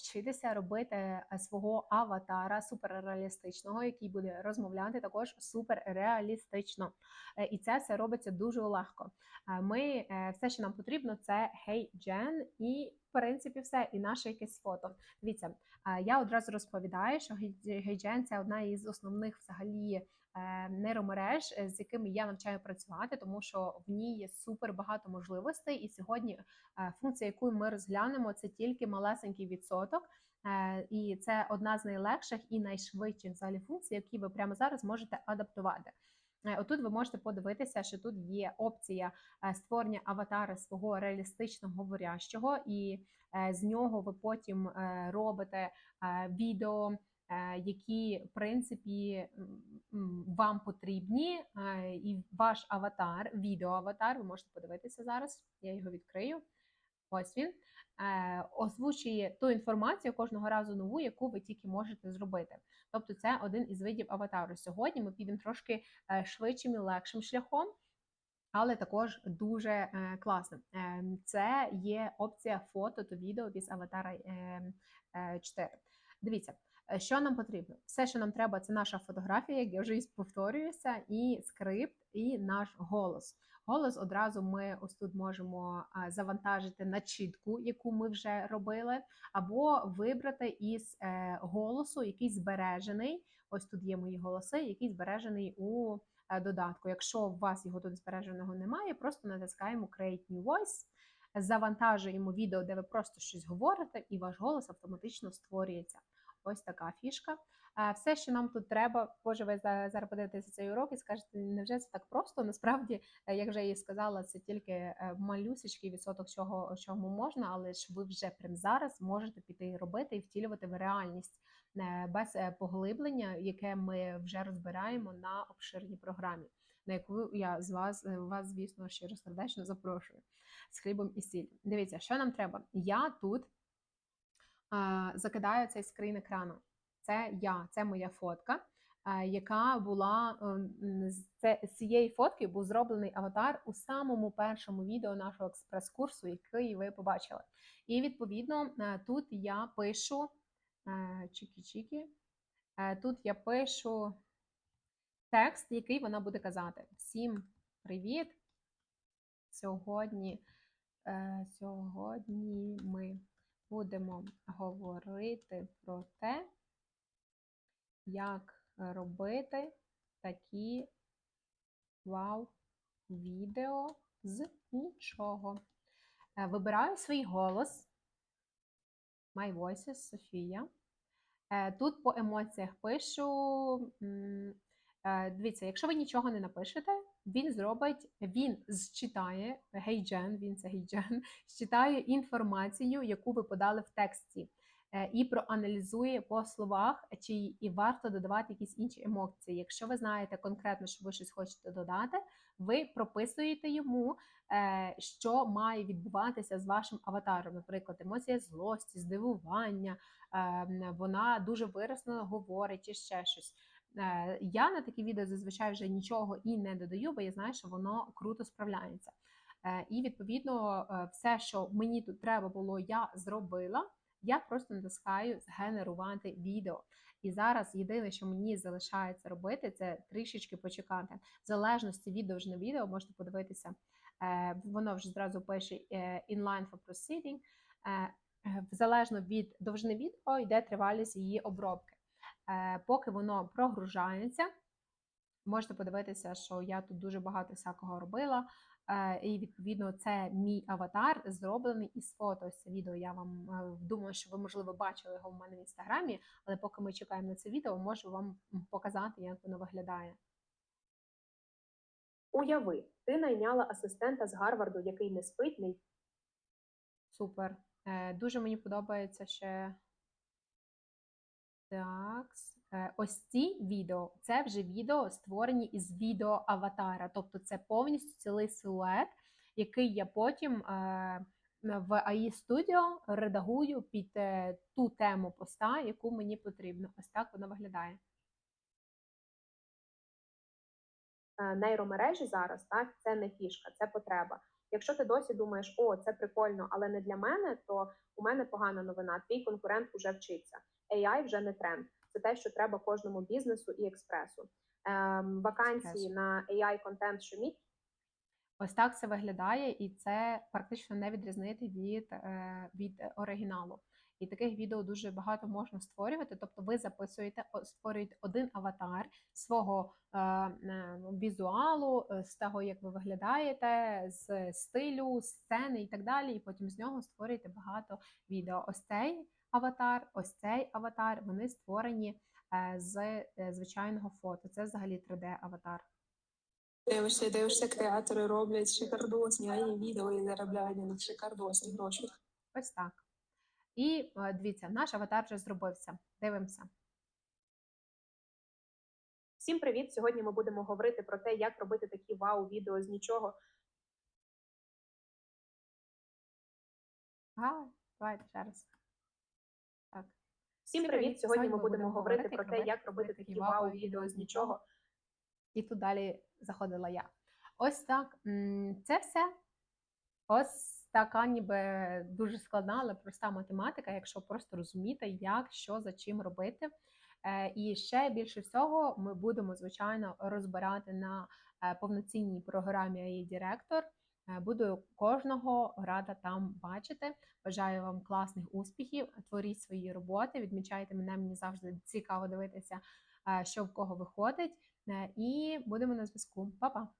вчитися робити е, свого аватара суперреалістичного, який буде розмовляти також суперреалістично. Е, І це все робиться дуже легко. Е, Ми все, що нам потрібно, це Hey Jen і. В принципі, все, і наше якесь фото. Дивіться, я одразу розповідаю, що HeyGen – це одна із основних взагалі нейромереж, е, з якими я навчаю працювати, тому що в ній є супер багато можливостей. І сьогодні е, функція, яку ми розглянемо, це тільки малесенький відсоток. Е, І це одна з найлегших і найшвидших взагалі функцій, які ви прямо зараз можете адаптувати. Е, Отут ви можете подивитися, що тут є опція е, створення аватара свого реалістично говорящого, і е, з нього ви потім е, робите е, відео, е, які в принципі вам потрібні, е, і ваш аватар, відеоаватар, ви можете подивитися зараз. Я його відкрию. Ось він е, озвучує ту інформацію кожного разу нову, яку ви тільки можете зробити. Тобто, це один із видів аватару. Сьогодні ми підемо трошки е, швидшим і легшим шляхом. Але також дуже е, класним. Е, це є опція фото та відео без аватара е, е, 4. Дивіться, е, що нам потрібно? Все, що нам треба, це наша фотографія, як я вже і повторююся, і скрипт, і наш голос. Голос одразу ми ось тут можемо завантажити начітку, яку ми вже робили, або вибрати із е, голосу, який збережений. Ось тут є мої голоси, який збережений у е, додатку. Якщо у вас його тут збереженого немає, просто натискаємо Create New Voice, завантажуємо відео, де ви просто щось говорите, і ваш голос автоматично створюється. Ось така фішка. Е, Все, що нам тут треба, боже, ви за- зараз подивитеся цей урок і скажете, невже це так просто? Насправді, е, як вже і сказала, це тільки е, малюсечкий відсоток чого, чому можна, але ж ви вже прямо зараз можете піти робити і втілювати в реальність без поглиблення, яке ми вже розбираємо на обширній програмі, на яку я з вас, е, вас, звісно, щиро сердечно запрошую з хлібом і сіль. Дивіться, що нам треба. Я тут а, закидаю цей скрін екрану. Це я, це моя фотка, а, яка була з це- з цієї фотки був зроблений аватар у самому першому відео нашого експрес-курсу, який ви побачили. І відповідно е, тут я пишу е, чікі-чікі. е, Тут я пишу текст, який вона буде казати. Всім привіт! Сьогодні, е, сьогодні ми будемо говорити про те, як робити такі вау відео з нічого. Е, Вибираю свій голос. My Voices Софія. Е, Тут по емоціях пишу. Е, Дивіться, якщо ви нічого не напишете, він зробить, він зчитає гейджен, він це гейджен, зчитає інформацію, яку ви подали в тексті, е, і проаналізує по словах, чи і варто додавати якісь інші емоції. Якщо ви знаєте конкретно, що ви щось хочете додати, ви прописуєте йому, е, що має відбуватися з вашим аватаром. Наприклад, емоція злості, здивування, е, вона дуже виразно говорить чи ще щось. Е, Я на такі відео зазвичай вже нічого і не додаю, бо я знаю, що воно круто справляється. Е, І відповідно, е, все, що мені тут треба було, я зробила. Я просто натискаю згенерувати відео. І зараз єдине, що мені залишається робити, це трішечки почекати. В залежності від довжини відео можете подивитися. Воно вже зразу пише inline for proceeding. Залежно від довжини відео йде тривалість її обробки. Е, Поки воно прогружається, можете подивитися, що я тут дуже багато всякого робила. Е, І відповідно це мій аватар зроблений із фото. Ось це відео я вам е, думаю, що ви можливо бачили його в мене в інстаграмі, але поки ми чекаємо на це відео, можу вам показати, як воно виглядає. Уяви, ти найняла асистента з Гарварду, який не спить, не Супер. Дуже мені подобається ще. Так. Е, Ось ці відео це вже відео створені із відео аватара. Тобто це повністю цілий силует, який я потім е, в AI Studio редагую під е, ту тему поста, яку мені потрібно. Ось так воно виглядає. нейромережі зараз, так це не фішка, це потреба. Якщо ти досі думаєш, о, це прикольно, але не для мене, то у мене погана новина. Твій конкурент уже вчиться. AI вже не тренд. Це те, що треба кожному бізнесу і експресу. Ем, вакансії Експресу. на AI контент щомісяця Ось так це виглядає, і це практично не відрізнити від, е, від оригіналу. І таких відео дуже багато можна створювати. Тобто ви записуєте, створюєте один аватар свого е, е, візуалу, е, з того, як ви виглядаєте, з стилю, сцени і так далі. І потім з нього створюєте багато відео. Ось цей аватар, ось цей аватар. Вони створені з звичайного фото. Це взагалі 3D-аватар. Дивишся, дивишся, креатори роблять шикардосні, а відео і заробляють на них шикардосні гроші. Ось так. І е, дивіться, наш аватар вже зробився. Дивимося. Всім привіт! Сьогодні ми будемо говорити про те, як робити такі вау-відео з нічого. Ага, давайте ще раз. Так. Всім привіт! Сьогодні ми будемо говорити про те, як робити такі вау-відео з нічого. І тут далі заходила я. Ось так. Це все. Ось така ніби дуже складна, але проста математика, якщо просто розуміти, як, що, за чим робити. Е, І ще більше всього ми будемо, звичайно, розбирати на е, повноцінній програмі AI Director. Е, Буду кожного рада там бачити. Бажаю вам класних успіхів. Творіть свої роботи, відмічайте мене. Мені завжди цікаво дивитися, що в кого виходить. І будемо на зв'язку. Па-па!